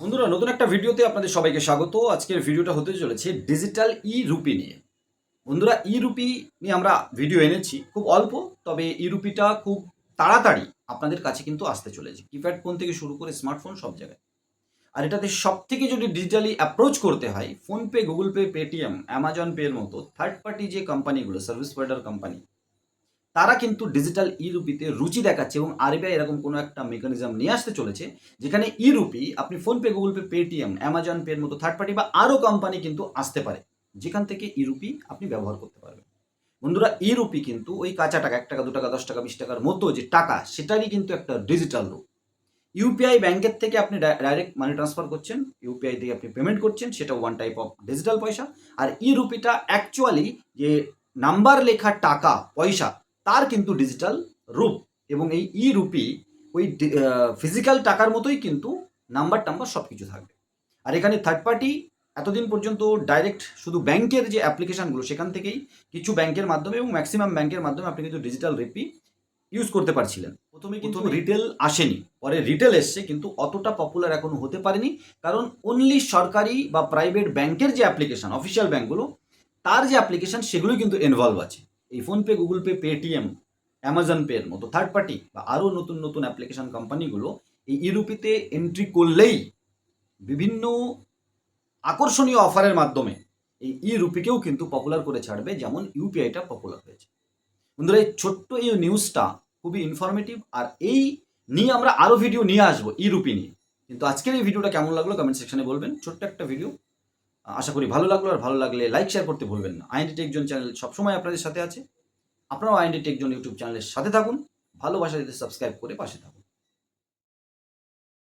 বন্ধুরা, নতুন একটা ভিডিওতে আপনাদের সবাইকে স্বাগত। আজকের ভিডিওটা হতে চলেছে ডিজিটাল ই রুপি নিয়ে। বন্ধুরা ই রুপি নিয়ে আমরা ভিডিও এনেছি, খুব অল্প, তবে ই রুপিটা খুব তাড়াতাড়ি আপনাদের কাছে কিন্তু আসতে চলেছে। কিপ্যাড ফোন থেকে শুরু করে স্মার্টফোন সব জায়গায়। আর এটাতে সব থেকে যদি ডিজিটালি অ্যাপ্রোচ করতে হয় PhonePe Google Pay Paytm Amazon পের মতো থার্ড পার্টি যে কোম্পানিগুলো সার্ভিস প্রোভাইডার কোম্পানি তারা কিন্তু ডিজিটাল ই রুপিতে রুচি দেখাচ্ছে এবং আরবিআই এরকম কোনো একটা মেকানিজম নিয়ে আসতে চলেছে, যেখানে ই রুপি আপনি PhonePe Google Pay Paytm Amazon পের মতো থার্ড পার্টি বা আরও কোম্পানি কিন্তু আসতে পারে, যেখান থেকে ই রুপি আপনি ব্যবহার করতে পারবেন। বন্ধুরা ই রুপি কিন্তু ওই কাঁচা টাকা, এক টাকা, দু টাকা, দশ টাকা, বিশ টাকার মতো যে টাকা, সেটারই কিন্তু একটা ডিজিটাল রূপ। ইউপিআই ব্যাংকের থেকে আপনি ডাইরেক্ট মানি ট্রান্সফার করছেন ইউপিআই থেকে আপনি পেমেন্ট করছেন, সেটা ওয়ান টাইপ অফ ডিজিটাল পয়সা। আর ই রুপিটা অ্যাকচুয়ালি যে নাম্বার লেখা টাকা, পয়সা তার কিন্তু ডিজিটাল রূপ এবং এই ই রুপি ওই ফিজিক্যাল টাকার মতোই কিন্তু নাম্বার টাম্বার সব কিছু থাকবে। আর এখানে থার্ড পার্টি এতদিন পর্যন্ত ডাইরেক্ট শুধু ব্যাংকের যে অ্যাপ্লিকেশনগুলো সেখান থেকেই কিছু ব্যাংকের মাধ্যমে এবং ম্যাক্সিমাম ব্যাংকের মাধ্যমে আপনি কিন্তু ডিজিটাল রেপি ইউজ করতে পারছিলেন। প্রথমে কিন্তু রিটেল আসেনি পরে রিটেল এসছে কিন্তু অতটা পপুলার এখনও হতে পারেনি কারণ অনলি সরকারি বা প্রাইভেট ব্যাংকের যে অ্যাপ্লিকেশন অফিসিয়াল ব্যাংকগুলো তার যে অ্যাপ্লিকেশন সেগুলোই কিন্তু ইনভলভ আছে। এই PhonePe Google Pay Paytm Amazon পের মতো থার্ড পার্টি বা আরও নতুন নতুন অ্যাপ্লিকেশন কোম্পানিগুলো এই ইউরোপিতে এন্ট্রি করলেই বিভিন্ন আকর্ষণীয় অফারের মাধ্যমে এই ই রুপিকেও কিন্তু পপুলার করে ছাড়বে, যেমন ইউপিআইটা পপুলার হয়েছে। বন্ধুরা, এই ছোট্ট এই নিউজটা খুবই ইনফরমেটিভ আর এই নিয়ে আমরা আরও ভিডিও নিয়ে আসব ই রুপি নিয়ে। কিন্তু আজকের এই ভিডিওটা কেমন লাগল? কমেন্ট সেকশনে বলবেন। ছোট্ট একটা ভিডিও আশা করি ভালো লাগল আর ভালো লাগলে লাইক শেয়ার করতে ভুলবেন না। আইএনডি টেকজন চ্যানেল সবসময় আপনাদের সাথে আছে। আপনারাও আইএনডি টেকজন ইউটিউব চ্যানেলের সাথে থাকুন, ভালোবাসা দিতে সাবস্ক্রাইব করে পাশে থাকুন।